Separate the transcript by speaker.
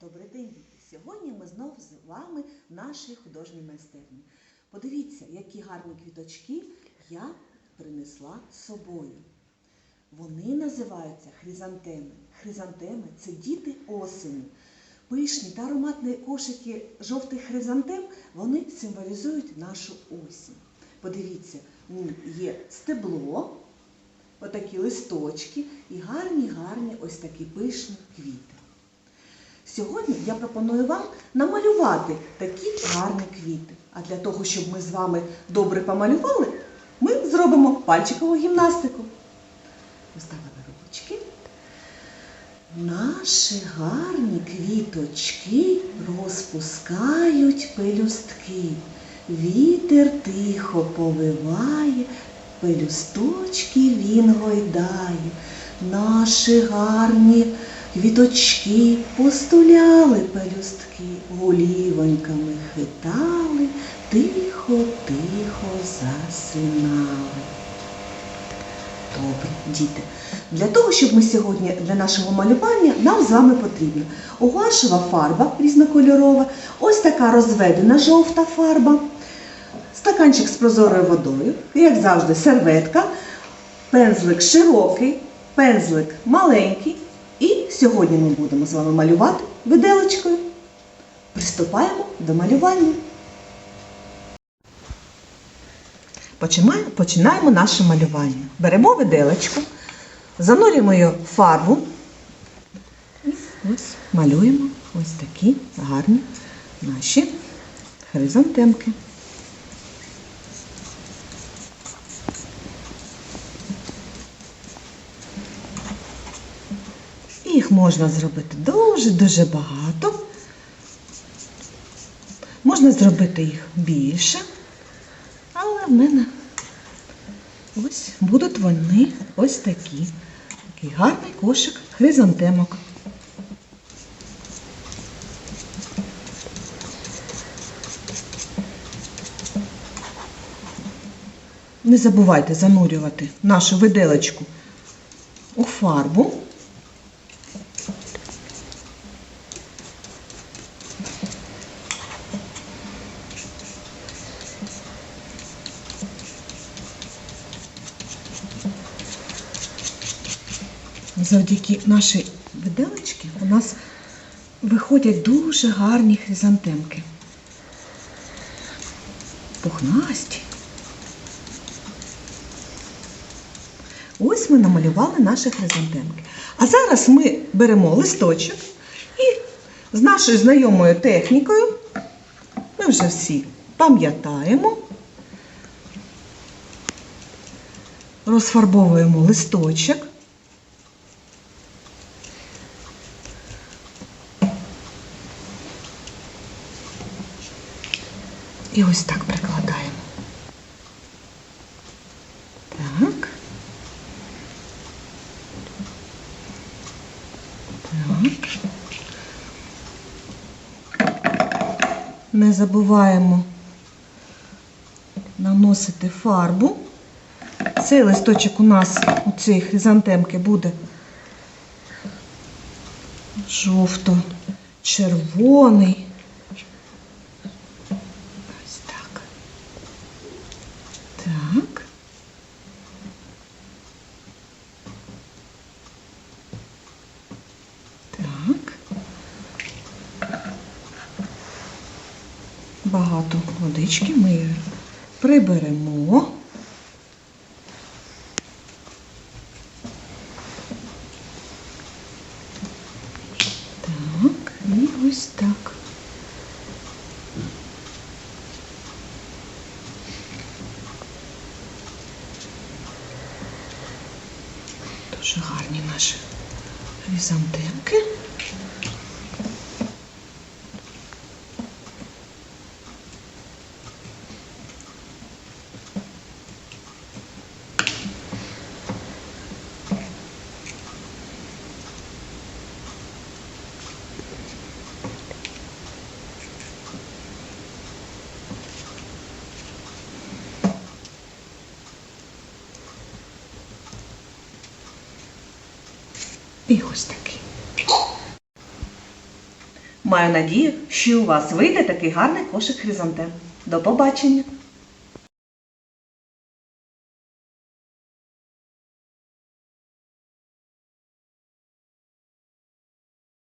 Speaker 1: Добрий день, діти! Сьогодні ми знов з вами в нашій художній майстерні. Подивіться, які гарні квіточки я принесла з собою. Вони називаються хризантеми. Хризантеми це діти осені. Пишні та ароматні кошики жовтих хризантем вони символізують нашу осінь. Подивіться, є стебло, отакі листочки і гарні-гарні ось такі пишні квіти. Сьогодні я пропоную вам намалювати такі гарні квіти. А для того, щоб ми з вами добре помалювали, ми зробимо пальчикову гімнастику. Поставили ручки. Наші гарні квіточки розпускають пелюстки. Вітер тихо повиває, пелюсточки він гойдає. Наші гарні квіточки постуляли пелюстки, голівоньками хитали, тихо-тихо засинали. Добре, діти. Для того, щоб ми сьогодні для нашого малювання, нам з вами потрібна гуашева фарба різнокольорова, ось така розведена жовта фарба, стаканчик з прозорою водою, як завжди, серветка, пензлик широкий, пензлик маленький. Сьогодні ми будемо з вами малювати виделочкою. Приступаємо до малювання. Починаємо, наше малювання. Беремо виделочку, занурюємо її в фарбу. І ось малюємо ось такі гарні наші хризантемки. Їх можна зробити дуже-дуже багато. Можна зробити їх більше, але в мене ось будуть вони ось такі. Такий гарний кошик хризантемок. Не забувайте занурювати нашу виделочку у фарбу. Завдяки нашій виделочці у нас виходять дуже гарні хризантемки. Пухнасті. Ось ми намалювали наші хризантемки. А зараз ми беремо листочок і з нашою знайомою технікою, ми вже всі пам'ятаємо, розфарбовуємо листочок. І ось так прикладаємо. Так. Так. Не забуваємо наносити фарбу. Цей листочок у нас у цієї хризантемки буде жовто-червоний. Ось так. Так. Так. Багато водички ми приберемо. Так, і ось так. Дуже гарні наші хризантемки. І ось такий. Маю надію, що у вас вийде такий гарний кошик хризантем. До побачення!